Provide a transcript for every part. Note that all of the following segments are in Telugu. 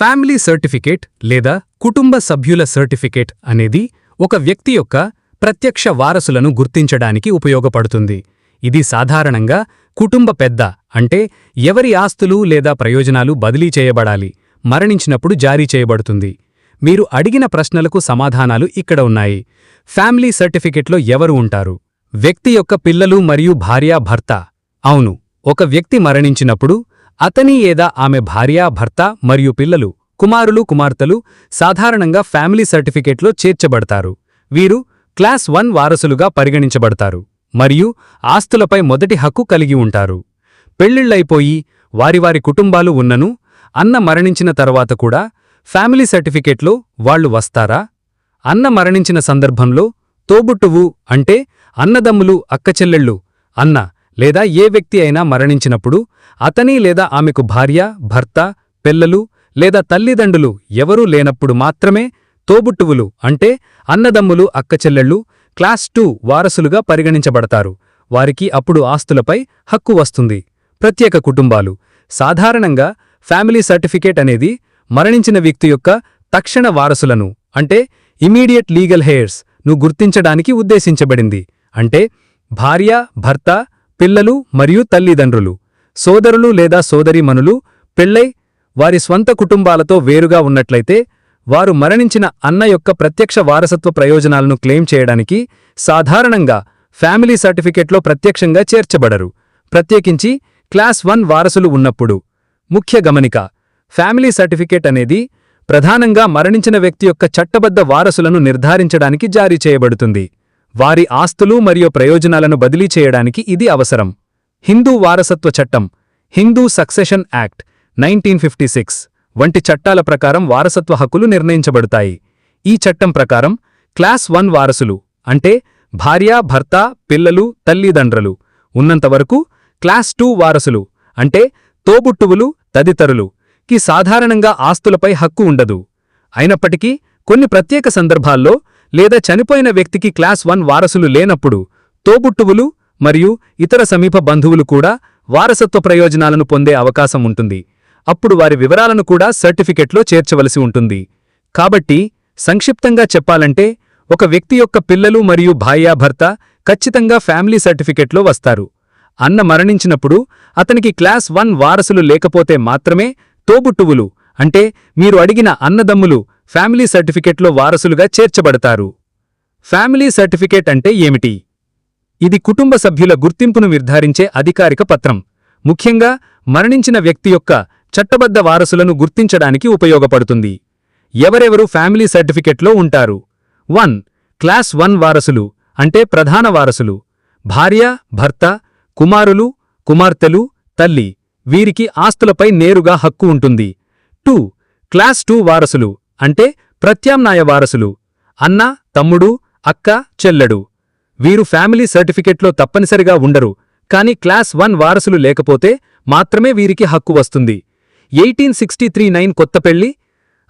ఫ్యామిలీ సర్టిఫికేట్ లేదా కుటుంబ సభ్యుల సర్టిఫికేట్ అనేది ఒక వ్యక్తి యొక్క ప్రత్యక్ష వారసులను గుర్తించడానికి ఉపయోగపడుతుంది. ఇది సాధారణంగా కుటుంబ పెద్ద అంటే ఎవరి ఆస్తులు లేదా ప్రయోజనాలు బదిలీ చేయబడాలి మరణించినప్పుడు జారీ చేయబడుతుంది. మీరు అడిగిన ప్రశ్నలకు సమాధానాలు ఇక్కడ ఉన్నాయి. ఫ్యామిలీ సర్టిఫికెట్లో ఎవరు ఉంటారు? వ్యక్తి యొక్క పిల్లలు మరియు భార్యా భర్త. అవును ఒక వ్యక్తి మరణించినప్పుడు అతని లేదా ఆమె భార్యా భర్త మరియు పిల్లలు కుమారులు కుమార్తెలు సాధారణంగా ఫ్యామిలీ సర్టిఫికేట్లో చేర్చబడతారు. వీరు క్లాస్ వన్ వారసులుగా పరిగణించబడతారు మరియు ఆస్తులపై మొదటి హక్కు కలిగి ఉంటారు. పెళ్ళిళ్ళైపోయి వారి వారి కుటుంబాలు ఉన్నను అన్న మరణించిన తర్వాత కూడా ఫ్యామిలీ సర్టిఫికేట్లో వాళ్ళు వస్తారా? అన్న మరణించిన సందర్భంలో తోబుట్టువు అంటే అన్నదమ్ములు అక్కచెల్లెళ్ళు అన్న లేదా ఏ వ్యక్తి అయినా మరణించినప్పుడు అతని లేదా ఆమెకు భార్య భర్త పిల్లలు లేదా తల్లిదండ్రులు ఎవరూ లేనప్పుడు మాత్రమే తోబుట్టువులు అంటే అన్నదమ్ములు అక్కచెల్లెళ్ళు క్లాస్ టూ వారసులుగా పరిగణించబడతారు. వారికి అప్పుడు ఆస్తులపై హక్కు వస్తుంది. ప్రత్యేక కుటుంబాలు. సాధారణంగా ఫ్యామిలీ సర్టిఫికేట్ అనేది మరణించిన వ్యక్తి యొక్క తక్షణ వారసులను అంటే ఇమీడియట్ లీగల్ హెయిర్స్ను గుర్తించడానికి ఉద్దేశించబడింది. అంటే భార్య భర్త పిల్లలు మరియు తల్లిదండ్రులు సోదరులు లేదా సోదరీమణులు పెళ్ళై వారి స్వంత కుటుంబాలతో వేరుగా ఉన్నట్లయితే వారు మరణించిన అన్న యొక్క ప్రత్యక్ష వారసత్వ ప్రయోజనాలను క్లెయిమ్ చేయడానికి సాధారణంగా ఫ్యామిలీ సర్టిఫికెట్లో ప్రత్యక్షంగా చేర్చబడరు. ప్రత్యేకించి క్లాస్ వన్ వారసులు ఉన్నప్పుడు. ముఖ్య గమనిక ఫ్యామిలీ సర్టిఫికేట్ అనేది ప్రధానంగా మరణించిన వ్యక్తి యొక్క చట్టబద్ధ వారసులను నిర్ధారించడానికి జారీ చేయబడుతుంది. వారి ఆస్తులు మరియు ప్రయోజనాలను బదిలీ చేయడానికి ఇది అవసరం. హిందూ వారసత్వ చట్టం Hindu Succession Act nineteen fifty six వంటి చట్టాల ప్రకారం వారసత్వ హక్కులు నిర్ణయించబడతాయి. ఈ చట్టం ప్రకారం క్లాస్ వన్ వారసులు అంటే భార్య భర్త పిల్లలు తల్లిదండ్రులు ఉన్నంతవరకు క్లాస్ టూ వారసులు అంటే తోబుట్టువులు తదితరులు కి సాధారణంగా ఆస్తులపై హక్కు ఉండదు. అయినప్పటికీ కొన్ని ప్రత్యేక సందర్భాల్లో లేదా చనిపోయిన వ్యక్తికి క్లాస్ వన్ వారసులు లేనప్పుడు తోబుట్టువులు మరియు ఇతర సమీప బంధువులు కూడా వారసత్వ ప్రయోజనాలను పొందే అవకాశం ఉంటుంది. అప్పుడు వారి వివరాలను కూడా సర్టిఫికెట్లో చేర్చవలసి ఉంటుంది. కాబట్టి సంక్షిప్తంగా చెప్పాలంటే ఒక వ్యక్తి యొక్క పిల్లలు మరియు భార్యాభర్త ఖచ్చితంగా ఫ్యామిలీ సర్టిఫికెట్లో వస్తారు. అన్న మరణించినప్పుడు అతనికి క్లాస్ వన్ వారసులు లేకపోతే మాత్రమే తోబుట్టువులు అంటే మీరు అడిగిన అన్నదమ్ములు ఫ్యామిలీ సర్టిఫికెట్లో వారసులుగా చేర్చబడతారు. ఫ్యామిలీ సర్టిఫికేట్ అంటే ఏమిటి? ఇది కుటుంబ సభ్యుల గుర్తింపును నిర్ధారించే అధికారిక పత్రం. ముఖ్యంగా మరణించిన వ్యక్తి యొక్క చట్టబద్ధ వారసులను గుర్తించడానికి ఉపయోగపడుతుంది. ఎవరెవరు ఫ్యామిలీ సర్టిఫికెట్లో ఉంటారు? వన్ క్లాస్ వన్ వారసులు అంటే ప్రధాన వారసులు. భార్య భర్త కుమారులు కుమార్తెలు తల్లి వీరికి ఆస్తులపై నేరుగా హక్కు ఉంటుంది. టూ క్లాస్ టూ వారసులు అంటే ప్రత్యామ్నాయ వారసులు. అన్న తమ్ముడు అక్క చెల్లెడు. వీరు ఫ్యామిలీ సర్టిఫికెట్లో తప్పనిసరిగా ఉండరు. కాని క్లాస్ వన్ వారసులు లేకపోతే మాత్రమే వీరికి హక్కు వస్తుంది. ఎయిటీన్ సిక్స్టీ త్రీ నైన్ కొత్త పెళ్ళి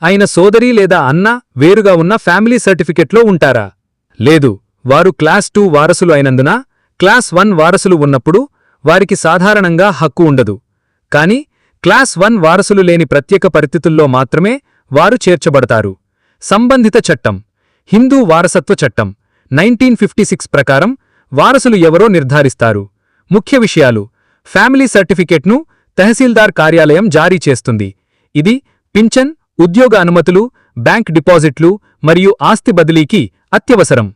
ఆయన సోదరి లేదా అన్న వేరుగా ఉన్న ఫ్యామిలీ సర్టిఫికెట్లో ఉంటారా? లేదు. వారు క్లాస్ టూ వారసులు అయినందున క్లాస్ వన్ వారసులు ఉన్నప్పుడు వారికి సాధారణంగా హక్కు ఉండదు. కాని క్లాస్ వన్ వారసులు లేని ప్రత్యేక పరిస్థితుల్లో మాత్రమే వారు చేర్చబడతారు. సంబంధిత చట్టం. హిందూ వారసత్వ చట్టం. నైన్టీన్ ఫిఫ్టీ సిక్స్ ప్రకారం వారసులు ఎవరో నిర్ధారిస్తారు. ముఖ్య విషయాలు. ఫ్యామిలీ సర్టిఫికెట్ను తహసీల్దార్ కార్యాలయం జారీ చేస్తుంది. ఇది పింఛన్ ఉద్యోగ అనుమతులు బ్యాంక్ డిపాజిట్లు మరియు ఆస్తి బదిలీకి అత్యవసరం.